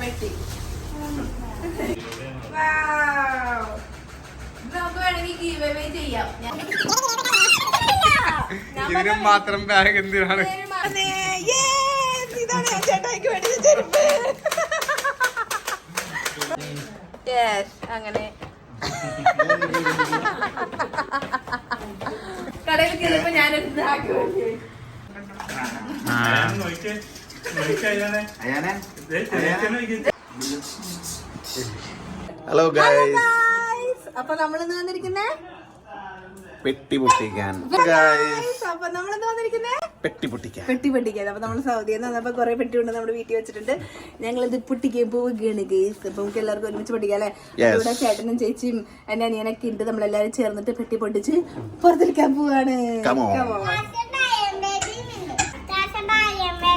പെട്ടി നമുക്ക് വേണമെങ്കിൽ ഗീവ് അവേ ചെയ്യാം ഇതിനും മാത്രം ബാഗ് എന്തിനാണ്? ചേട്ടായിക്ക് വേണ്ടി ചെരുപ്പ്. Yes, അങ്ങനെ. കടയിൽ കയറിയപ്പോ ഞാൻ എന്താക്കി ഹലോ ഗായ്സ് അപ്പൊ നമ്മൾ ഇന്ന് വന്നിരിക്കുന്നേ? പെട്ടി പൊട്ടിക്കാൻ. അപ്പൊ നമ്മൾ ഇന്ന് വന്നിരിക്കുന്നേ? പെട്ടി പൊട്ടിക്കാൻ. പെട്ടി പൊട്ടിക്കാൻ. അപ്പൊ നമ്മൾ സൗദിയിൽ നിന്ന് വന്നപ്പോ കുറെ പെട്ടി ഉണ്ട് നമ്മുടെ വീട്ടിൽ വെച്ചിട്ടുണ്ട്. ഞങ്ങൾ ഇത് പൊട്ടിക്കാൻ പോവുകയാണ് ഗേസ് അപ്പൊ നമുക്ക് എല്ലാവർക്കും ഒരുമിച്ച് പൊട്ടിക്കാം അല്ലെ. ഇവിടെ ചേട്ടനും ചേച്ചിയും എന്റെ അനിയനൊക്കെ ഉണ്ട്. നമ്മളെല്ലാരും ചേർന്നിട്ട് പെട്ടി പൊട്ടിച്ച് പുറത്തെടുക്കാൻ പോവാണ്.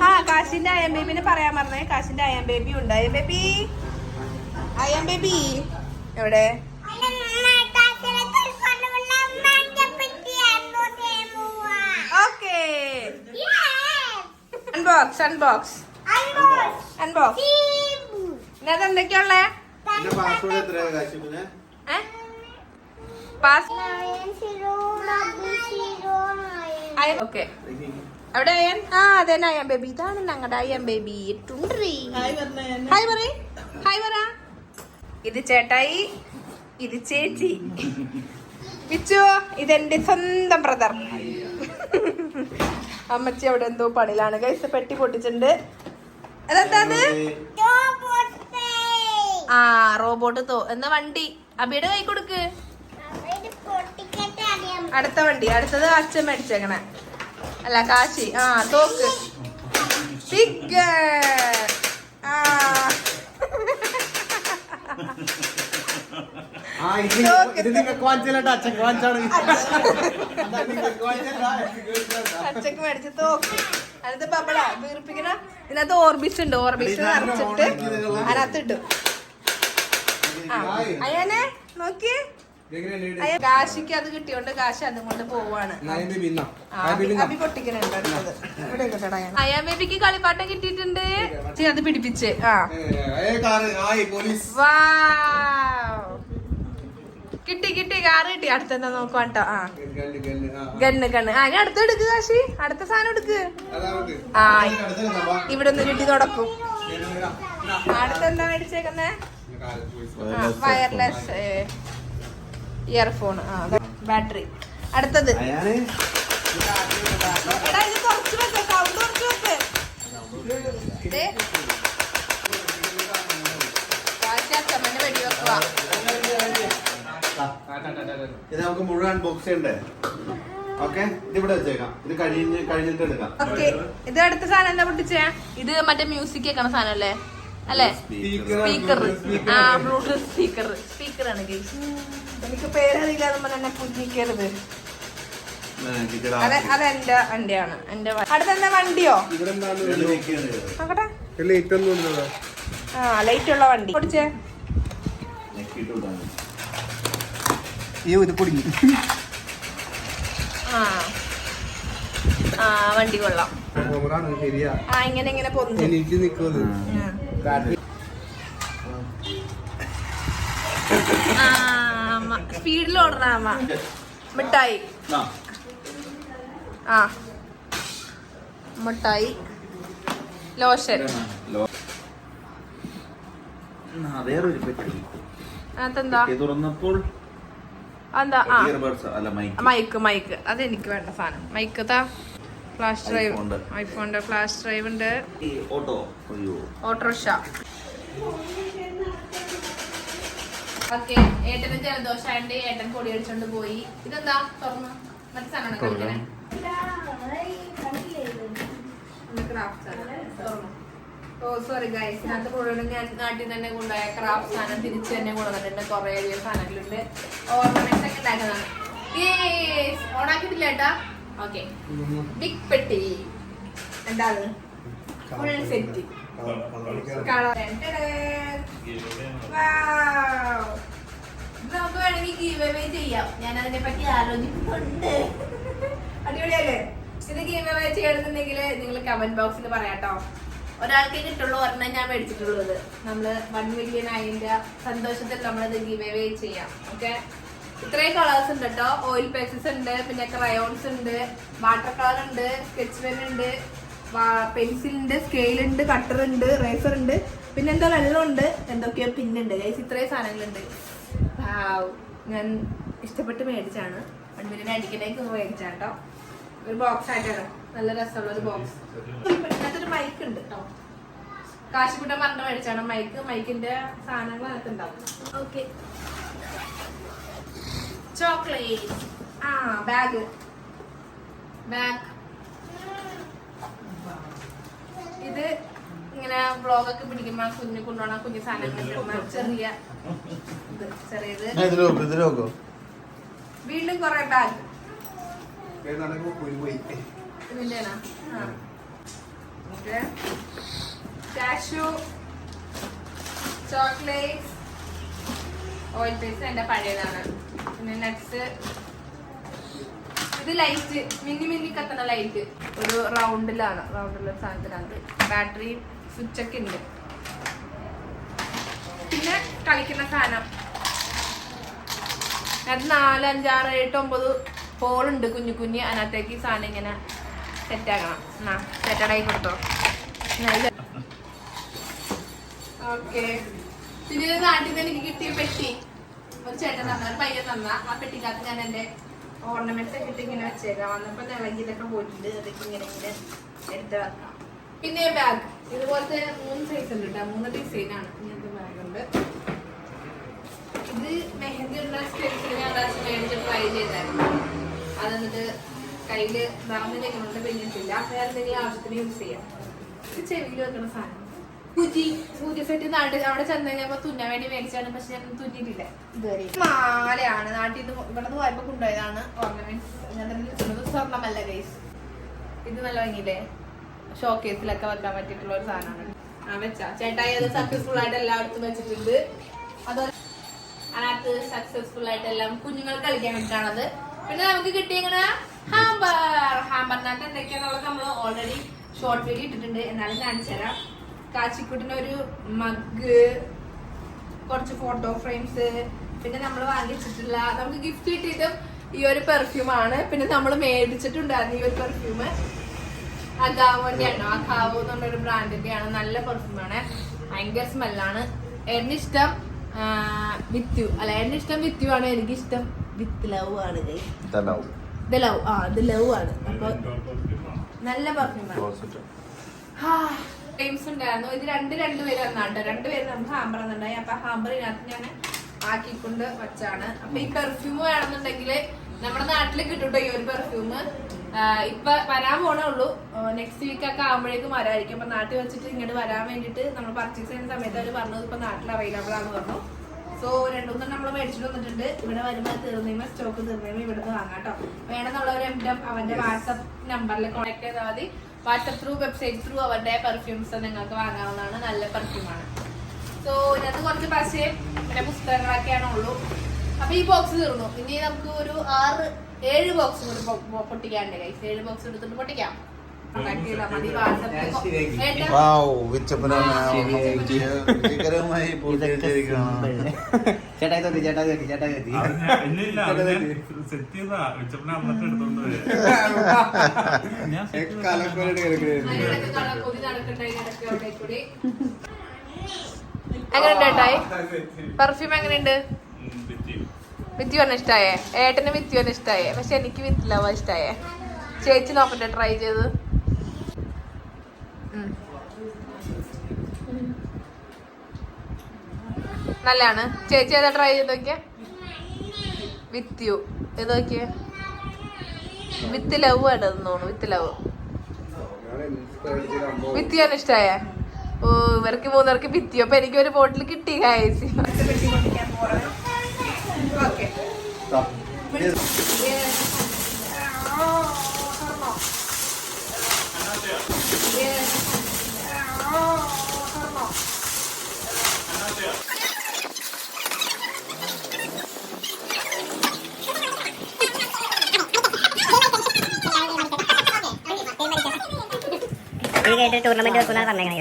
ആ കാശിന്റെ അയം ബേബിനെ പറയാൻ പറഞ്ഞേ കാശിന്റെ അയം ബേബി ഉണ്ട്. അയം ബേബി അയം ബേബി എവിടെ? ഓക്കേ അൺബോക്സ് അൺബോക്സ് അൺബോക്സ് ഇതിനകത്ത് എന്തൊക്കെയുള്ളേ പാസ്വേഡ് പാസ് ഓക്കെ. അവിടെ അയൻ ആ അതെ അയൻ ബേബി. ഇതാണ് ഞങ്ങളുടെ അയ്യൻ ബേബി. ടുണ്ടറി ഹായ് പറ. ഹായ് പറ. ഇത് ചേട്ടായി ഇത് ചേച്ചി. പിച്ചു ഇതെന്റെ സ്വന്തം ബ്രദർ അമ്മച്ചി അവിടെ എന്തോ പണിയിലാണ്. കൈസ് പെട്ടി പൊട്ടിച്ചിട്ടുണ്ട്. അതെന്താ അത്? ആ റോബോട്ട് തോ. എന്നാ വണ്ടി? അബിയുടെ കൈ കൊടുക്ക്. അടുത്ത വണ്ടി. അടുത്തത് അച്ഛൻ മേടിച്ചേക്കണേ. അല്ല കാശി ആ തോക്ക്. ഫിഗർ ആ. അച്ഛക്ക് മേടിച്ച തോക്ക്. അതിനകത്ത് ബബള വീർപ്പിക്കണ ഇതിനകത്ത് ഓർബിസ് ഉണ്ട്. ഓർബിസ് നിറച്ചിട്ട് അതിനകത്തിട്ടു ആ അയ്യനെ നോക്കി അയ്യ കാശിക്ക് അത് കിട്ടിയോണ്ട് കാശ് അതും കൊണ്ട് പോവാണ്. അബി- പൊട്ടിക്കണുണ്ട്. അയ്യാ ബേബിക്ക് കളിപ്പാട്ടം കിട്ടിയിട്ടുണ്ട്. അത് പിടിപ്പിച്ച് ആ. പോലീസ്. വാവ്. കിട്ടി കിട്ടി കാറ് കിട്ടി. അടുത്തെന്താ നോക്കുവാൻ ആ. ഗണ്ണ് കണ്ണ് ആ. ഞാൻ അടുത്ത് എടുക്ക് കാശി. അടുത്ത സാധനം എടുക്ക്. ആ ഇവിടെ ഒന്ന് കിട്ടി തുടക്കും. അടുത്തെന്താ മേടിച്ചേക്കുന്നേ? വയർലെസ് ഇയർഫോൺ ആ ബാറ്ററി. അടുത്തത്. ഇത് നമുക്ക് മുഴുവൻ ബോക്സ് ചെയ്യണ്ടേ? ഓക്കെ? ഇത് ഇവിടെ വെച്ചേക്കാം. ഇത് കഴിഞ്ഞ് കഴിഞ്ഞിട്ട് എടുക്കാം. ഓക്കെ. ഇത് അടുത്ത സാധനം എന്താ പൊട്ടിച്ചേ? ഇത് മറ്റേ മ്യൂസിക് കേൾക്കണ സാധനം അല്ലേ? അല്ലേ സ്പീക്കർ ആ ബ്ലൂടൂത്ത് സ്പീക്കർ സ്പീക്കർ ആണ് ഗൈസ്. എനിക്ക് പേരറിയില്ല നമ്മൾ എന്നെ പുതിക്കരുത് അത് അത് എന്റെ വണ്ടിയാണ് എന്റെ അടുത്തെന്താ വണ്ടിയോ? നോക്കട്ടെ ആ ലൈറ്റ് ഉള്ള വണ്ടി. ഓടിച്ചേ. ആ. ആ വണ്ടി കൊള്ളാം. ശരിയാ. ആ ഇങ്ങനെ ഇങ്ങനെ പൊന്തും. എനിക്ക് നിക്കുന്നത് സ്പീഡിൽ ഓടണ അമ്മ. മിഠായി. ആ. മിഠായി. ലോഷൻ. തുറന്നപ്പോൾ മൈക്ക് മൈക്ക് അത് എനിക്ക് വേണ്ട സാധനം. മൈക്ക് താ? ഫ്ലാഷ് ഡ്രൈവ് ഐഫോണിന്റെ. ഫ്ലാഷ് ഡ്രൈവ് ഉണ്ട് ഓട്ടോറിക്ഷ. ഓക്കെ ഏട്ടന് ജലദോഷമായിട്ട് ഏട്ടൻ പൊടി അടിച്ചോണ്ട് പോയി. ഇതെന്താ? തുറന്നു. മറ്റേ സാധനമാണ് കളിക്കണേ ഓ സോറി ഗൈസ് ഇതിനകത്ത് മുഴുവനും ഞാൻ നാട്ടിൽ തന്നെ കൊണ്ടുപോയ ക്രാഫ്റ്റ് സാധനം തിരിച്ച് തന്നെ കൊണ്ടുവന്നിട്ടുണ്ട്. കുറേ അധികം സാധനങ്ങളുണ്ട്. ഓർണമെന്റ്സ് ഒക്കെ ഉണ്ടാക്കുന്നതാണ്. യേസ് ഓണാക്കിയിട്ടില്ല ഏട്ടാ? ഓക്കെ. ബിഗ് പെട്ടി എന്താ ഫുൾ സെറ്റ് നമുക്ക് വേണമെങ്കിൽ ഗീവ് അവേ ചെയ്യാം ഞാൻ അതിനെ പറ്റി ആലോചിക്കുന്നുണ്ട് അടിപൊളിയല്ലേ ഇത് ഗീവ് അവേ ചെയ്യണമെന്നുണ്ടെങ്കിൽ നിങ്ങൾ കമന്റ് ബോക്സിൽ പറയാട്ടോ ഒരാൾക്കേ കിട്ടുള്ളൂ ഒരെണ്ണം ഞാൻ മേടിച്ചിട്ടുള്ളത് നമ്മൾ വൺ മില്യൺ ആയതിന്റെ സന്തോഷത്തിൽ നമ്മളത് ഗീവ് അവേ ചെയ്യാം ഓക്കെ ഇത്രയും കളേഴ്സ് ഉണ്ട് കേട്ടോ ഓയിൽ പേസസ് ഉണ്ട് പിന്നെ ക്രയോൺസ് ഉണ്ട് വാട്ടർ കളർ ഉണ്ട് സ്കെച്ച് പെൻ ഉണ്ട് പെൻസിൽ ഉണ്ട് സ്കെയിൽ ഉണ്ട് കട്ടർ ഉണ്ട് റേസർ ഉണ്ട് പിന്നെ എന്തോ വെള്ളം ഉണ്ട് എന്തൊക്കെയോ പിന്നുണ്ട്. ഗൈസ് ഇത്രയും സാധനങ്ങളുണ്ട്. ഞാൻ ഇഷ്ടപ്പെട്ട് മേടിച്ചാണ്. മില്യൺ അടിക്കണേക്ക് മേടിച്ചാണ് കേട്ടോ. ഒരു ബോക്സ് ആയിട്ടാണ്. നല്ല രസമുള്ള ഒരു ബോക്സ് ഇതിനകത്തൊരു മൈക്ക് ഉണ്ട് കേട്ടോ. കാശിക്കുട്ട പറഞ്ഞ മേടിച്ചാണ്. മൈക്ക് മൈക്കിന്റെ സാധനങ്ങൾ അതൊക്കെ ഉണ്ടാവും. ഓക്കെ ചോക്ലേറ്റ് ആ ബാഗ് ബാഗ് ഇത് ഇങ്ങനെ ബ്ലോഗൊക്കെ പിടിക്കുമ്പോ കുഞ്ഞു കൊണ്ടുപോകണം കുഞ്ഞു സാധനങ്ങൾ ചെറിയ ചെറിയത്. വീണ്ടും കൊറേ bag cashew chocolate oil paste എന്റെ പഴയതാണ്. പിന്നെ നട്ട്സ് ഇത് ലൈറ്റ് മിന്നി മിന്നി കത്തണ ലൈറ്റ് ഒരു റൗണ്ടിലാണ് റൗണ്ടിലുള്ള സാധനത്തിലാണ് ബാറ്ററി സ്വിച്ച് ഒക്കെ ഉണ്ട് പിന്നെ കളിക്കുന്ന സാധനം. അത് നാല് അഞ്ചാറ് എട്ട് ഒമ്പത് ഹോളുണ്ട് കുഞ്ഞു കുഞ്ഞ്. അതിനകത്തേക്ക് ഈ സാധനം ഇങ്ങനെ സെറ്റ് ആക്കണം. എന്നാ സെറ്റഡായി കൊടുത്തോ? ഓക്കെ. പിന്നെ നാട്ടിൽ നിന്ന് എനിക്ക് കിട്ടിയ പെട്ടി. ഒരു ചേട്ടൻ തന്ന ഒരു പയ്യൻ തന്ന. ആ പെട്ടിക്കകത്ത് ഞാൻ എന്റെ ഓർണമെന്റ്സ് ഒക്കെ ഇട്ട് ഇങ്ങനെ വെച്ചേക്കാം. വന്നപ്പോ ഇളകി പോയിട്ടുണ്ട്. അതൊക്കെ ഇങ്ങനെ ഇങ്ങനെ എടുത്ത് വെക്കാം. പിന്നെ ബാഗ് ഇതുപോലത്തെ മൂന്ന് സൈസ് ഉണ്ട് കേട്ടോ മൂന്ന് ഡിസൈനാണ് ഇങ്ങനത്തെ ബാഗ് ഉണ്ട് ഇത് മെഹന്തി ഉള്ള സ്റ്റെപ്സിൽ ഞാൻ പ്രാവശ്യം മേടിച്ച് ട്രൈ ചെയ്തായിരുന്നു. അത് എന്നിട്ട് കയ്യിൽ നിറഞ്ഞ കൊണ്ട് പിന്നിട്ടില്ല. വേറെ എന്തെങ്കിലും ആവശ്യത്തിന് യൂസ് ചെയ്യാം. ഇത് ചെവിയിൽ വെക്കുന്ന സാധനം. കുജി കുജി സെറ്റ് നാട്ടിൽ അവിടെ ചെന്ന് കഴിഞ്ഞപ്പോ തുന്നാൻ വേണ്ടി മേടിച്ചാണ് പക്ഷെ ഞാൻ തുന്നിയിട്ടില്ല. ഇതുവരെ. മാലയാണ്. നാട്ടിൽ നിന്ന് ഇവിടെ നിന്ന് പോയപ്പോ കൊണ്ടുപോയതാണ് ഓർണമെന്റ്സ് ഞാൻ തന്നെ സ്വർണമല്ല ഗൈസ് ഇത് നല്ല ഭംഗിയില്ലേ? ഷോക്കേസിലൊക്കെ വെക്കാൻ പറ്റിയിട്ടുള്ള ഒരു സാധനമാണ്. ചേട്ടായി അത് സക്സസ്ഫുൾ ആയിട്ട് എല്ലായിടത്തും വെച്ചിട്ടുണ്ട്. അതുപോലെ അതിനകത്ത് സക്സസ്ഫുൾ ആയിട്ട് എല്ലാം കുഞ്ഞുങ്ങൾ കളിക്കാൻ വേണ്ടിയിട്ടാണത്. പിന്നെ നമുക്ക് കിട്ടിയ ഹാമ്പർ ഹാമ്പറിനകത്ത് എന്തൊക്കെയാണെന്നുള്ളത് നമ്മൾ ഓൾറെഡി ഷോർട്ട് വീഡിയോ ഇട്ടിട്ടുണ്ട്. എന്നാലും കാണിച്ചു തരാം. കാച്ചിക്കുട്ടിന്റെ ഒരു മഗ് കുറച്ച് ഫോട്ടോ ഫ്രെയിംസ് പിന്നെ നമ്മൾ വാങ്ങിച്ചിട്ടില്ല നമുക്ക് ഗിഫ്റ്റ് കിട്ടിയതും ഈ ഒരു പെർഫ്യൂമാണ് പിന്നെ നമ്മൾ മേടിച്ചിട്ടുണ്ടായിരുന്നു ഈ ഒരു പെർഫ്യൂം അഗാവോന്റെ ആണോ അഗാവോ എന്ന് പറഞ്ഞൊരു ബ്രാൻഡിന്റെ ആണ് നല്ല പെർഫ്യൂമാണ് ഭയങ്കര സ്മെല്ലാണ് എന്നിഷ്ടം വിത്യു അല്ല എന്നെ ഇഷ്ടം വിത്യു ആണ്. എനിക്ക് ഇഷ്ടം വിത്ത് ലവ് ആണ്. ഇത് ലവ് ആ ഇത് ലവ് ആണ്. അപ്പൊ നല്ല പെർഫ്യൂമാണ് ടൈംസ് ഉണ്ടായിരുന്നു. ഇത് രണ്ട് രണ്ട് പേര് വന്നാണ്ട് രണ്ട് പേര് നമുക്ക് ഹാമ്പർ വന്നിട്ടുണ്ടായി അപ്പൊ ഹാമ്പറിനകത്ത് ഞാൻ ആക്കിക്കൊണ്ട് വച്ചാണ് അപ്പൊ ഈ പെർഫ്യൂം വേണമെന്നുണ്ടെങ്കിൽ നമ്മുടെ നാട്ടിൽ കിട്ടുട്ടോ ഈ ഒരു പെർഫ്യൂം ഇപ്പൊ വരാൻ പോണേ നെക്സ്റ്റ് വീക്ക് ഒക്കെ ആകുമ്പോഴേക്കും വരായിരിക്കും. അപ്പൊ നാട്ടിൽ വെച്ചിട്ട് ഇങ്ങോട്ട് വരാൻ വേണ്ടിട്ട് നമ്മൾ പർച്ചേസ് ചെയ്യുന്ന സമയത്ത് അവർ പറഞ്ഞത് ഇപ്പൊ നാട്ടിൽ അവൈലബിൾ ആണെന്ന് പറഞ്ഞു. സോ രണ്ടുമൂന്നും നമ്മൾ മേടിച്ചിട്ട് വന്നിട്ടുണ്ട്. ഇവിടെ വരുമ്പോൾ തീർന്നീമ സ്റ്റോക്ക് തീർന്നീമ ഇവിടുന്ന് വാങ്ങാം കേട്ടോ. വേണമെന്നുള്ളവർ എന്റെ അവന്റെ വാട്സപ്പ് നമ്പറിൽ കോൺടാക്ട് ചെയ്താൽ മതി. വാട്സപ്പ് ത്രൂ വെബ്സൈറ്റ് ത്രൂ അവരുടെ പെർഫ്യൂംസ് നിങ്ങൾക്ക് വാങ്ങാവുന്നതാണ്. നല്ല പെർഫ്യൂമാണ് സോ ഇതിനകത്ത് കുറച്ച് പശയും പിന്നെ പുസ്തകങ്ങളൊക്കെയാണ് ഉള്ളൂ. അപ്പൊ ഈ ബോക്സ് തീർന്നു. ഇനി നമുക്ക് ഒരു ആറ് ഏഴ് ബോക്സ് കൂടി പൊട്ടിക്കാണ്ട് കൈസ് ഏഴ് ബോക്സ് എടുത്തിട്ട് പൊട്ടിക്കാം. വിജയകരമായി ചേട്ടായി പെർഫ്യൂം എങ്ങനെയുണ്ട്. പറഞ്ഞ ഇഷ്ടായേ. ഏട്ടന് പറഞ്ഞ ഇഷ്ടായേ. പക്ഷെ എനിക്ക് വിത്ത് ലവ ഇഷ്ടായേ. ചേച്ചി നോക്കട്ടെ ട്രൈ ചെയ്ത്. നല്ലതാണ്. ചേച്ചി ഏതാ ട്രൈ ചെയ്ത് നോക്കിയേ? വിത്ത് യു ഇത് നോക്കിയേ? വിത്ത് ലവ് ആണ് തോന്നുന്നു. With love. വിത്തി ഇഷ്ടമായേ ഓ ഇവർക്ക് മൂന്നവർക്ക് വിത്തി അപ്പൊ എനിക്ക് ഒരു ബോട്ടിൽ കിട്ടി കായസി കഴിഞ്ഞ ആയിട്ട് ടൂർണമെന്റ് വെക്കുന്ന പറഞ്ഞേക്കണേ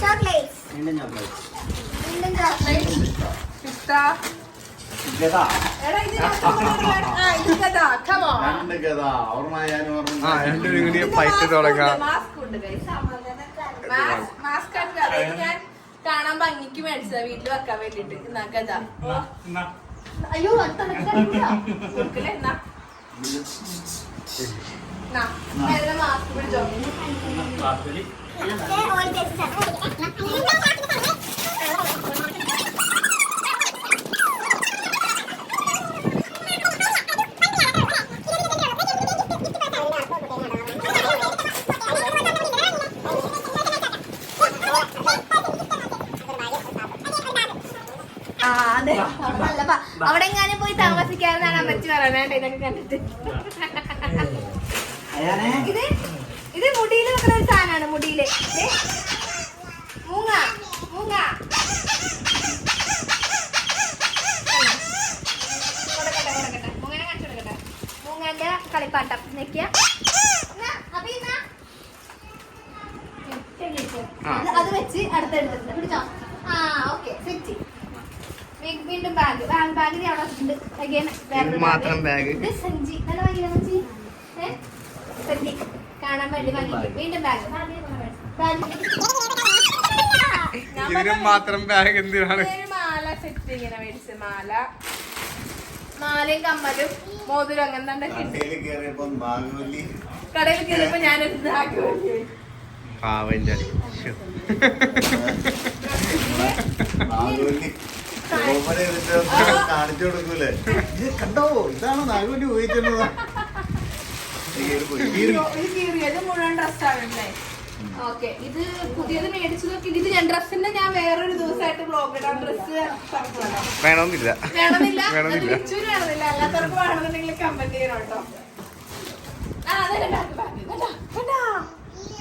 ചോക്ലേറ്റ്സ് വീണ്ടും ചോക്ലേറ്റ് വീണ്ടും ചോക്ലേറ്റ് പിസ്ത ഗതാ എടാ ഇത് ഞാൻ on. രണ്ട് ഗതാ ഓർമ്മയാനും ആ രണ്ടുപേരും കൂടി ഫൈറ്റ് തുടങ്ങാം മാസ്ക് ഉണ്ട് guys. മാസ്ക് മാസ്ക് ഉണ്ട് അതായത് ഞാൻ കാണാൻ ഭംഗിക്ക് മേടിച്ചതാ വീട്ടിൽ വെക്കാൻ വേണ്ടിട്ട് എന്നാ എന്നാ. അയ്യോ അത് തണുക്കില്ല. കൊടുക്കല്ലേ എന്നാ എന്നാ, വേറെ മാസ്ക് പിടിച്ചോ വാസലി. ഓയിൽ തേച്ചിട്ടാണ് ആ അതെ നല്ല പ- അവിടെ എങ്ങാനും പോയി താമസിക്കാമെന്നാണ് അമ്മച്ചി പറയണേ ഇതൊക്കെ കണ്ടിട്ട്. അയാനെ ഇത് ഇത് മുടിയിൽ വെക്കുന്ന ഒരു സാധനമാണ് മുടിയിൽ മൂങ്ങ മൂങ്ങ. മൂങ്ങന്റെ കളിപ്പാട്ടം. അത് അത് വെച്ച് അടുത്തെടുത്തിട്ടുണ്ട് പിടിച്ചോ? ആ ഓക്കെ. സെറ്റ്. വീണ്ടും ബാഗ്. ബാഗ് ബാഗ് അവിടെ വെച്ചിട്ടുണ്ട് മാത്രം. ഇത് സഞ്ചി. നല്ല സഞ്ചി. കാണാൻ വേണ്ടി വീണ്ടും ബാഗ്. ഇതിനും മാത്രം ബാഗ് എന്തിനാണ്? മാല സെറ്റ് ഇങ്ങനെ മേടിച്ച് മാല. മാലയും കമ്മലും മോതിരം അങ്ങനെ കടയിൽ കയറിയപ്പോ ഞാനൊരു ബാഗ്. പാവന്റെ കാണിച്ചു കൊടുക്കൂലേ ഇത് കണ്ടോ? ഇതാണ് ഇത് ഓക്കെ പുതിയത് മേടിച്ചതൊക്കെ ഇത് ഞാൻ ഡ്രസ്സിന്റെ ഞാൻ വേറൊരു ദിവസമായിട്ട് ബ്ലോഗ് ഇടാം ഡ്രസ്സ് വേണമെന്നില്ല. വേണമെന്നില്ല? വേണമെന്നില്ല. അല്ലാത്തവർക്ക് വേണമെന്നുണ്ടെങ്കിൽ കമന്റ് ചെയ്യണം കേട്ടോ.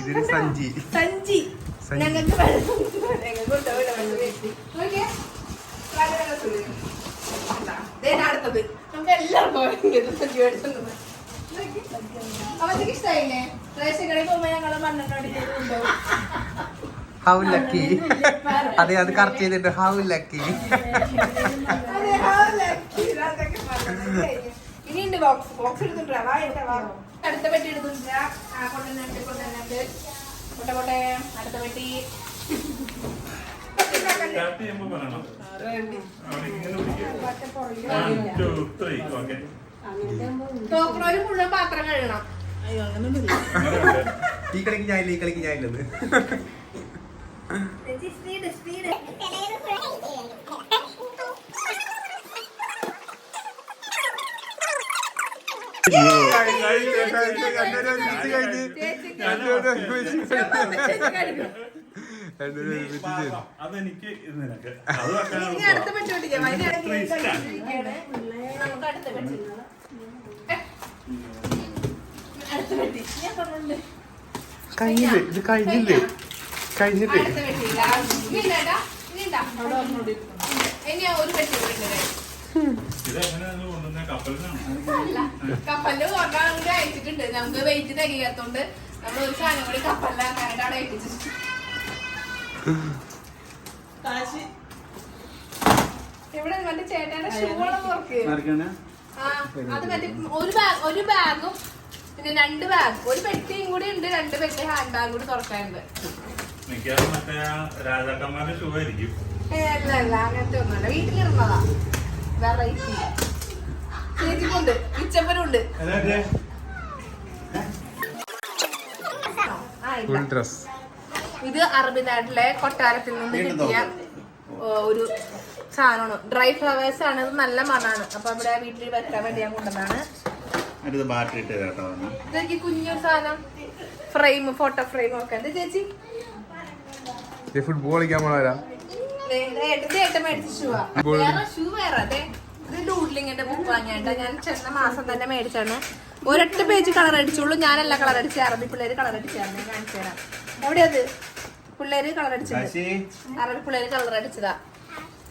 ഇതിന് സഞ്ചി. സഞ്ചി. സഞ്ചി. ഞങ്ങൾക്ക് വെള്ളം ഞങ്ങൾക്ക് കൊണ്ടുപോയില്ല അടുത്തത് നമുക്ക് എല്ലാവർക്കും ഇഷ്ടമായില്ലേ റേഷൻ പോകുമ്പോ ഞങ്ങൾ മണ്ണെണ്ണോടി ഹൗ ലക്കി അതെ അത് കറക്റ്റ് ചെയ്തിട്ട് ഹൗ ലക്കി. ഇനിയുണ്ട് ബോക്സ് ബോക്സ് എടുത്തിട്ടാ വാ എടുത്താ വാ അടുത്ത പെട്ടി എടുത്തിട്ടുണ്ട് കൊണ്ടുവന്നിട്ട് കൊണ്ടുവന്നിട്ട് കൊട്ടെ അടുത്ത പെട്ടി സ്റ്റാർട്ട് ചെയ്യുമ്പോ പറയണം അവിടെ ഇങ്ങനെ പിടിക്കുക വൺ ടു ത്രീ ഓക്കെ മുഴുവൻ പാത്രം കഴുകണം ഈ കളിക്ക് ഞാനില്ല ഈ കളിക്ക് ഞാൻ ഇല്ലെന്ന് സ്പീഡ് സ്പീഡ് അതെനിക്ക് നിനക്ക്. കഴിഞ്ഞില്ലേ? ഇത് കഴിഞ്ഞില്ലേ? കഴിഞ്ഞില്ലേ? ഓർഡർ കൂടി അയച്ചിട്ടുണ്ട്. നമുക്ക് വെയിറ്റ് തികയാത്തോണ്ട് നമ്മൾ ഒരു സാധനം കൂടി കപ്പലിലാക്കാനായിട്ട് അവിടെ ഏൽപ്പിച്ചിട്ടുണ്ട്. ഇവിടെ മറ്റേ ചേട്ടന്റെ തുറക്ക് ആ അത് മറ്റേ ഒരു ബാഗ് ഒരു ബാഗും പിന്നെ രണ്ട് ബാഗ് ഒരു പെട്ടിയും കൂടി ഉണ്ട് രണ്ട് പെട്ടി ഹാൻഡ് ബാഗ് കൂടി തുറക്കാനുണ്ട്. രാജാക്കന്മാരുടെ ഷൂ ആയിരിക്കും. അല്ല അല്ല അങ്ങനത്തെ ഒന്നുമല്ല. വീട്ടിലിരുന്നതാ വെറൈറ്റി ചേച്ചിക്കുണ്ട് ഇച്ചപ്പനുണ്ട് ഡ്രസ് ഇത് അറബി നാട്ടിലെ കൊട്ടാരത്തിൽ നിന്ന് കിട്ടിയ ഒരു സാധനമാണ്. ഡ്രൈ ഫ്ലവേഴ്സ് ആണ്. ഇത് നല്ല മണാണ്. അപ്പൊ ഇവിടെ വീട്ടിൽ വെക്കാൻ വേണ്ടി ഞാൻ കൊണ്ടുവന്നാണ്. ഇതൊക്കെ കുഞ്ഞൊരു സാധനം. ഫ്രെയിം ഫോട്ടോ ഫ്രെയിം ഒക്കെ ഉണ്ട്. ചേച്ചി? ഫുട്ബോൾ കളിക്കാൻ പോണവരാ ഡൂഡ്ലിങ്ങിന്റെ ബുക്ക് വാങ്ങിയാണ്ട ഞാൻ ചെന്ന മാസം തന്നെ മേടിച്ചാണ് ഒരൊറ്റ പേജ് കളർ അടിച്ചുള്ളൂ. എല്ലാ കളർ അടിച്ച്. അറബി പിള്ളേര് കളർ അടിച്ചായിരുന്നു ഞാൻ കാണിച്ചു തരാം. എവിടെയത് പിള്ളേര് കളർ അടിച്ചത് അറബി പിള്ളേര് കളർ അടിച്ചതാ.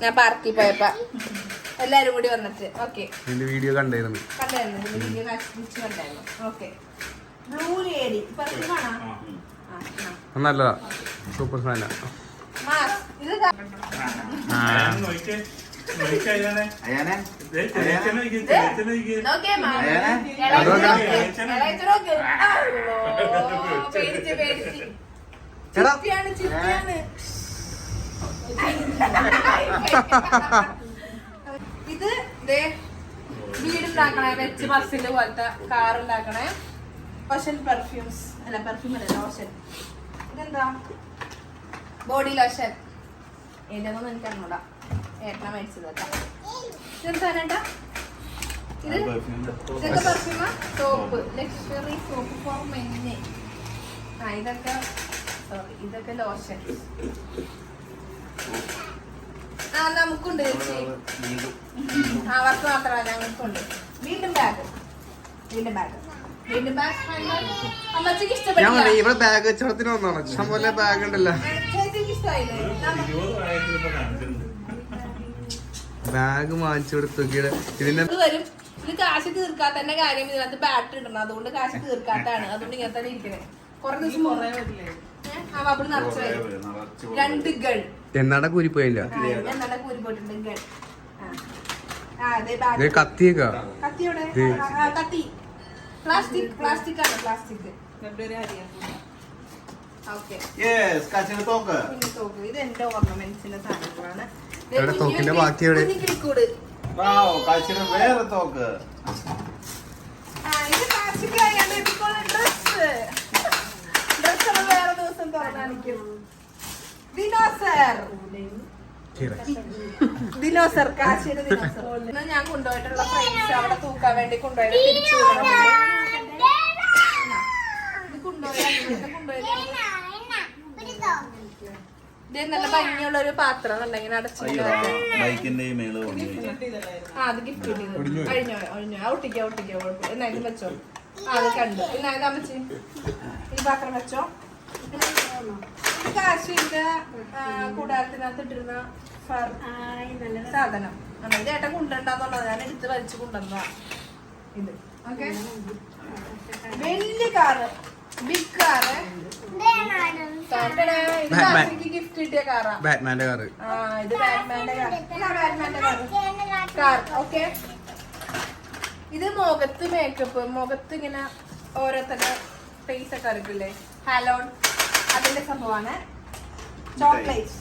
ഞാൻ പാർട്ടി പോയപ്പ. എല്ലാരും കൂടി വന്നിട്ട്. ഓക്കെ വീഡിയോ കണ്ടായിരുന്നു. കണ്ടായിരുന്നു. ഇതിന്റെ വീഡിയോ കണ്ടായിരുന്നു. Okay blue lady. നല്ലതാ. സൂപ്പർ പേടിച്ച് പേടിച്ച്. ഇത് ദേ വീടുണ്ടാക്കണേ വെച്ച് ബസ്സിന്റെ പോലത്തെ കാർ ഉണ്ടാക്കണേ ലോഷൻ പെർഫ്യൂംസ് അല്ല പെർഫ്യൂം അല്ല ലോഷൻ ഇതെന്താ? ബോഡി ലോഷൻ ഏതൊന്നും എനിക്ക് അങ്ങോട്ടാ ഏട്ടന മേടിച്ചത് ഇതെന്താ ഏട്ടാ? ഇത് ഇതൊക്കെ പെർഫ്യൂമാ soap luxury soap for men ആ ഇതൊക്കെ സോറി ഇതൊക്കെ ലോഷൻ ആ നമുക്കുണ്ട് ചേച്ചി. അവർക്ക് മാത്രമല്ല ഞങ്ങൾക്കുണ്ട്. വീണ്ടും ബാഗ് വീണ്ടും ബാഗ് വീണ്ടും ബാഗ് അമ്മച്ചിക്ക് ഇവിടെ ബാഗ് കച്ചവടത്തിന് വന്നാണ് ഇഷ്ടം പോലെ ബാഗ് ഉണ്ടല്ലോ. ചേച്ചിക്ക് ഇഷ്ടമായില്ലേ. ബാഗ് വാങ്ങിച്ചു കൊടുത്തു ഇതിന്റെ ഇത് വരും. ഇത് കാശ് തീർക്കാത്തന്റെ കാര്യം ഇതിനകത്ത് ബാറ്ററി ഇടണം. അതുകൊണ്ട് കാശ് തീർക്കാത്താണ് അതുകൊണ്ട് ഇങ്ങനെ തന്നെ ഇരിക്കണേ. കൊറേ ദിവസം മുന്നേ ആ ബബിൾ നിറച്ചു രണ്ട് ഗൺ. എന്നാടെ കൂരി പോയില്ല കൂരി പോയിട്ടുണ്ട് ഗൺ. കത്തിയേക്കാ. കത്തി പ്ലാസ്റ്റിക് പ്ലാസ്റ്റിക് ആണ് പ്ലാസ്റ്റിക്. ഓക്കെ. യെസ് കാച്ചിന് തോക്ക്. പിന്നെ തോക്ക്. ഇത് എന്റെ ഓർണമെന്റ്സിന്റെ സാധനങ്ങളാണ്. തോക്കിന്റെ ബാക്കി വേറെ തോക്ക് ആ, ഇത് classic ആയ ബേബിക്കോൾ dress. Dress നമ്മൾ വേറെ ദിവസം തുറന്നാണിക്കും. ദിനോസർ. ദിനോസർ, കാശിയുടെ ദിനോസർ. ഇന്ന് ഞാൻ കൊണ്ടുപോയിട്ടുള്ള ഫ്രണ്ട്സ് അവിടെ തൂക്കാൻ വേണ്ടി കൊണ്ടുപോയത് തിരിച്ചു നല്ല ഭംഗിയുള്ള ഒരു പാത്രം ഉണ്ടെങ്കിൽ അടച്ചിട്ട് വെക്കാം. ബൈക്കിന്റെ മേൾ കൊണ്ടുപോയി ആ, അത് gift കിട്ടിയത്. കഴിഞ്ഞോ, കഴിഞ്ഞോ. ആ, ഒട്ടിക്കോ, ഒട്ടിക്കോ, കുഴപ്പമില്ല. എന്നാ ഇത് വെച്ചോ. ആ, അത് കണ്ടു. എന്നാ ഇത് അമ്മച്ചി. ഈ പാത്രം വെച്ചോ. ഇത് കാശിന്റെ കൂടാരത്തിനകത്ത് ഇട്ടിരുന്ന സാധനം. അതായത് ഏട്ടൻ കൊണ്ടുണ്ടാന്നുള്ളത് ഞാൻ എടുത്ത് വലിച്ചു കൊണ്ടുവന്നതാ. ഇത്. ഓക്കെ? വലിയ കാറ്. Big car. ഗിഫ്റ്റ് കിട്ടിയ കാറാ. ബാറ്റ്മാന്റെ കാറ്. ആ ഇത് ബാറ്റ്മാന്റെ കാർ ഇതാ ബാറ്റ്മാന്റെ കാർ കാർ. ഓക്കെ? ഇത് മുഖത്ത് മേക്കപ്പ് മുഖത്ത് ഇങ്ങനെ ഓരോരുത്തരുടെ ഫേസ് ഒക്കെ എടുക്കില്ലേ ഹലോൺ അതിന്റെ സംഭവമാണ്. ചോക്ലേറ്റ്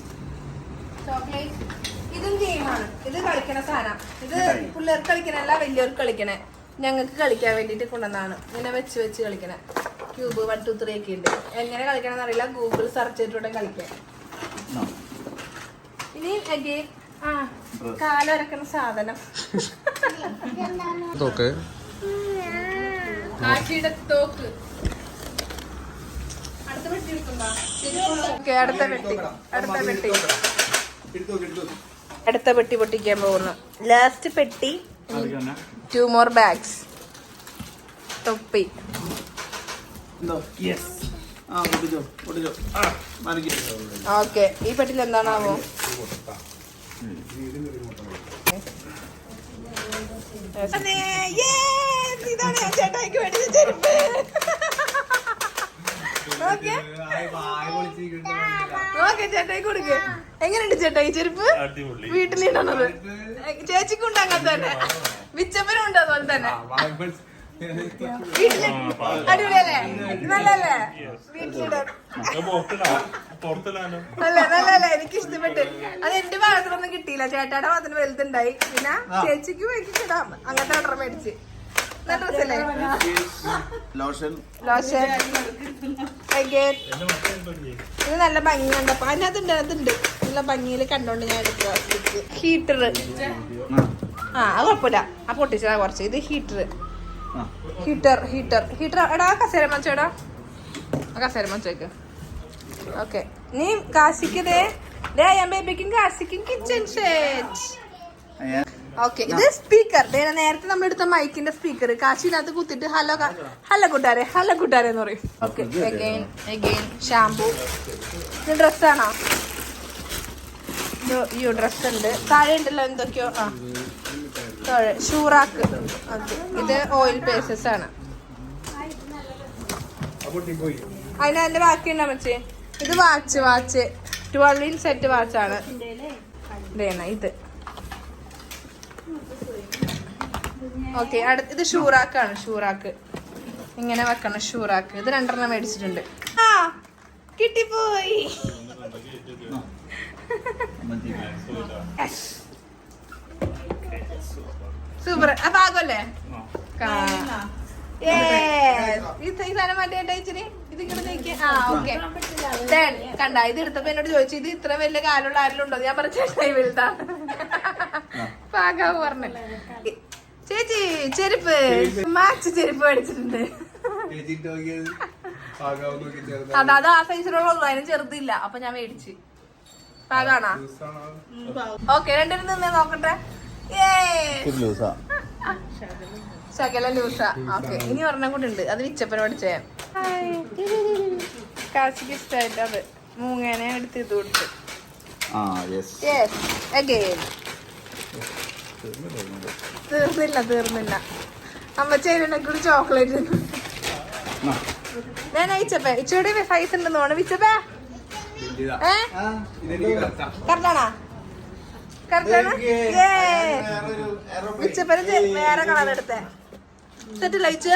ചോക്ലേറ്റ് ഇതും ഗെയിമാണ് ഇത് കളിക്കണ സാധനം. ഇത് പിള്ളേർക്ക് കളിക്കണല്ല വലിയവർക്ക് കളിക്കണേ. ഞങ്ങൾക്ക് കളിക്കാൻ വേണ്ടിട്ട് കൊണ്ടുവന്നതാണ്. ഇങ്ങനെ വെച്ച് വെച്ച് കളിക്കണേ. ക്യൂബ് വൺ ടു ത്രീ ഒക്കെ ഉണ്ട്. എങ്ങനെ കളിക്കണം എന്നറിയില്ല ഗൂഗിൾ സെർച്ച് ചെയ്തിട്ടൂടെ കളിക്കാൻ ഇനി again, ആ കാലൊരക്കണ സാധനം. തോക്ക്. തോക്ക്. അടുത്ത പെട്ടി അടുത്ത പെട്ടി. അടുത്ത പെട്ടി അടുത്ത പെട്ടി പൊട്ടിക്കാൻ പോകുന്നു. ലാസ്റ്റ് പെട്ടി. ടു മോർ ബാഗ്സ് തൊപ്പി. ഓക്കെ ഈ പെട്ടിൽ എന്താണാവോ? ചേട്ടായിക്ക് മേടിച്ച ചെരുപ്പ്. നോക്കെ ചേട്ടായി കൊടുക്ക്. എങ്ങനെയുണ്ട് ചേട്ടായി? ചെരുപ്പ്? അടിപൊളി. വീട്ടിലിടണത്. ചേച്ചിക്കും ഉണ്ട് അങ്ങനെ തന്നെ. വിച്ചപ്പനും ഉണ്ട് അതുപോലെ തന്നെ. അടിപൊളിയല്ലേ? നല്ലല്ലേ? വീട്ടിലിടാൻ നല്ല നല്ലല്ലേ? എനിക്ക് ഇഷ്ടപ്പെട്ട് അത് എന്റെ ഭാഗത്തുനിന്നും കിട്ടിയില്ല. ചേട്ടാടെ ഭാഗത്തിന് വലുതുണ്ടായി. പിന്നെ ചേച്ചിക്ക് മേടിച്ച് ഇടാം. അങ്ങനത്തെ ഓർഡർ മേടിച്ച്. നല്ല ഡ്രസ്സല്ലേ? ലോഷൻ. ലോഷൻ. ഇത് നല്ല ഭംഗിയുണ്ട്. അപ്പൊ അതിനകത്തുണ്ട് അതുണ്ട്. നല്ല ഭംഗിയിൽ കണ്ടോണ്ട് ഞാൻ എടുക്കുക ഹീറ്റർ. ആ. അത് കുഴപ്പമില്ല. ആ പൊട്ടിച്ചതാ കുറച്ച്. ഇത് ഹീറ്റർ. Heater heater. ഹീറ്റർ എടാ കസേര മച്ചോടാ ആ കസേര മച്ചേക്ക് ഓക്കെ. നീ കാശിക്കതേ ദേ. ഞാൻ ബേബിക്കും കാശിക്കും കിച്ചൺ സെറ്റ്. ഓക്കെ ഇത് സ്പീക്കർ നേരത്തെ നമ്മൾ എടുത്ത മൈക്കിന്റെ സ്പീക്കർ കാശിനകത്ത് കുത്തിട്ട് ഹലോ ഹലോ കൂട്ടാരെ ഹലോ കൂട്ടാരെ എന്ന് പറയും. ഓക്കെ എഗെയിൻ എഗെയിൻ ഷാംപൂ ഇത് ഡ്രസ്സാണോ യു ഡ്രസ് ഉണ്ട്. താഴെ ഉണ്ടല്ലോ എന്തൊക്കെയോ? ആ. താഴെ ഷൂറാക്ക്. ഓക്കെ ഇത് ഓയിൽ പേസസ് ആണ്. അതിന് അതിന്റെ ബാക്കി ഉണ്ടോ മച്ചേ? ഇത് watch watch twelve in set വാച്ചാണ് ഇത്. ഓക്കെ അടുത്ത് ഇത് ഷൂറാക്കാണ് ഷൂറാക്ക്. ഇങ്ങനെ വെക്കണം ഷൂറാക്ക്. ഇത് രണ്ടെണ്ണം മേടിച്ചിട്ടുണ്ട്. ആ കിട്ടിപ്പോയി. സൂപ്പർ. അപ്പൊ ആകുമല്ലേ? കണ്ട ഇത് എടുത്തപ്പോ എന്നോട് ചോദിച്ചു ഇത് ഇത്ര വലിയ കാലുള്ള ആരിലുണ്ടോ? ഉണ്ടോ ഞാൻ പറഞ്ഞ വലുതാണ് പാകാവ് പറഞ്ഞു. ചേച്ചി ചെരുപ്പ്. മാച്ച് ചെരുപ്പ് മേടിച്ചിട്ടുണ്ട്. അതാ അത് ആ സൈസിലുള്ള ഉള്ളു അതിന് ചെറുതില്ല. അപ്പൊ ഞാൻ മേടിച്ച്. പാകാണാ? ഓക്കെ രണ്ടിനും നിന്നേ നോക്കട്ടെ. ശകല ലൂസ. ഓക്കെ ഇനി ഒരെണ്ണം കൂടി ഉണ്ട്. അത് വിച്ചപ്പന പഠിച്ചേ. കാശിക്ക് ഇഷ്ടമായിട്ട് അത്. മൂങ്ങേനെ എടുത്ത് ഇത് കൊടുത്ത്. ആ യെസ് യെസ് അഗെയിൻ തീർന്നില്ല തീർന്നില്ല. അമ്മ ചേരുണ്ടെങ്കിൽ ചോക്ലേറ്റ് ഞാൻ അയച്ചപ്പേ ഇച്ചോടെ ഫൈസ് ഉണ്ടെന്ന് തോന്നുന്നു. വിച്ചപ്പേ. ഏ? കറക്റ്റാണാ കറക്റ്റാണ് വിച്ചപ്പന വേറെ കളർ എടുത്തേ. സെറ്റ് ലയിച്ച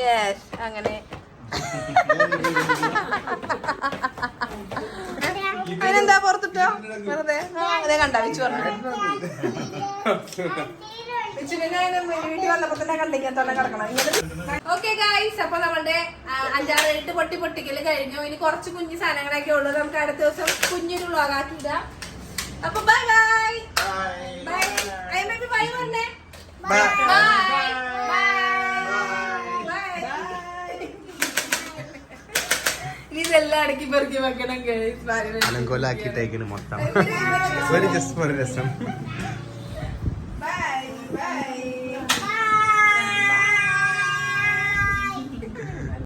യെസ് അങ്ങനെ. അതിനെന്താ പുറത്തിട്ടോ? വെറുതെ. അതെ കണ്ടാ വിച്ചു പറഞ്ഞു ഓക്കെ ഗായ്സ് അപ്പൊ നമ്മുടെ അഞ്ചാറ് എട്ട് പൊട്ടി പൊട്ടിക്കൽ കഴിഞ്ഞു. ഇനി കുറച്ച് കുഞ്ഞു സാധനങ്ങളൊക്കെ ഉള്ളു. നമുക്ക് അടുത്ത ദിവസം കുഞ്ഞൊരു ഇടാം. അപ്പൊ bye bye bye I bye bye പറഞ്ഞേ ബൈ ഇതെല്ലാം അടക്കി പെറുക്കി വെക്കണം ഗൈസ് അലങ്കോലാക്കിയിട്ടേക്കിന് മൊത്തം. ഒരു ജസ്റ്റ് ഒരു രസം. Right.